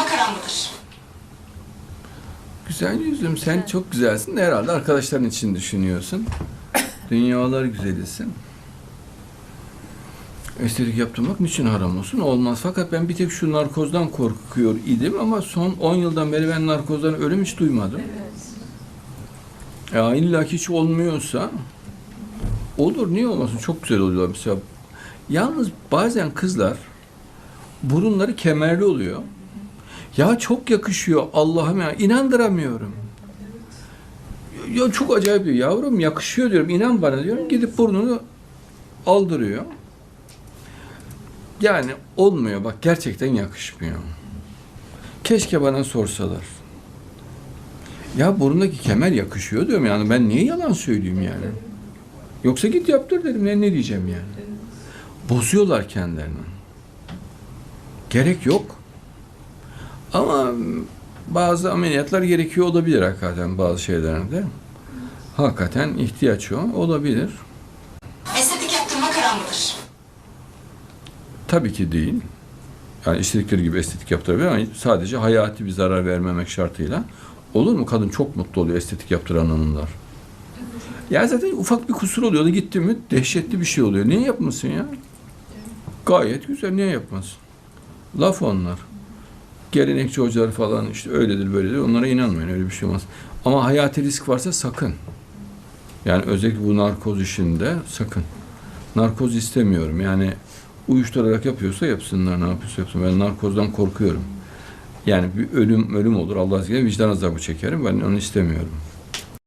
makaram mıdır? Güzel yüzüm sen çok güzelsin de herhalde arkadaşların için düşünüyorsun. Dünyalar güzelisin. Estetik yaptırmak niçin haram olsun? Olmaz. Fakat ben bir tek şu narkozdan korkuyor idim ama son 10 yıldan beri ben narkozdan ölüm hiç duymadım. Ya illa ki hiç olmuyorsa olur niye olmasın? Çok güzel oluyor mesela. Yalnız bazen kızlar burunları kemerli oluyor. Ya çok yakışıyor Allah'ım ya inandıramıyorum. Ya çok acayip diyor yavrum yakışıyor diyorum inan bana diyorum gidip burnunu aldırıyor. Yani olmuyor bak gerçekten yakışmıyor. Keşke bana sorsalar. Ya burundaki kemer yakışıyor diyorum yani ben niye yalan söyleyeyim yani. Yoksa git yaptır dedim ne, ne diyeceğim yani. Bozuyorlar kendilerini. Gerek yok. Ama bazı ameliyatlar gerekiyor olabilir hakikaten bazı şeylerde. Hakikaten ihtiyaç o olabilir. Estetik yaptırmak haram mıdır? Tabii ki değil. Yani istedikleri gibi estetik yaptırabilir ama sadece hayati bir zarar vermemek şartıyla. Olur mu? Kadın çok mutlu oluyor estetik yaptıran hanımlar. Ya zaten ufak bir kusur oluyor. da Gitti mi dehşetli bir şey oluyor. Niye yapmasın ya? Gayet güzel. Niye yapmasın? Laf onlar. Gelenekçi hocalar falan işte öyledir böyledir. Onlara inanmayın. Öyle bir şey olmaz. Ama hayati risk varsa sakın. Yani özellikle bu narkoz işinde sakın. Narkoz istemiyorum. Yani uyuşturarak yapıyorsa yapsınlar ne yapıyorsa yapsın. Ben narkozdan korkuyorum. Yani bir ölüm ölüm olur Allah aşkına vicdan azabı çekerim. Ben onu istemiyorum.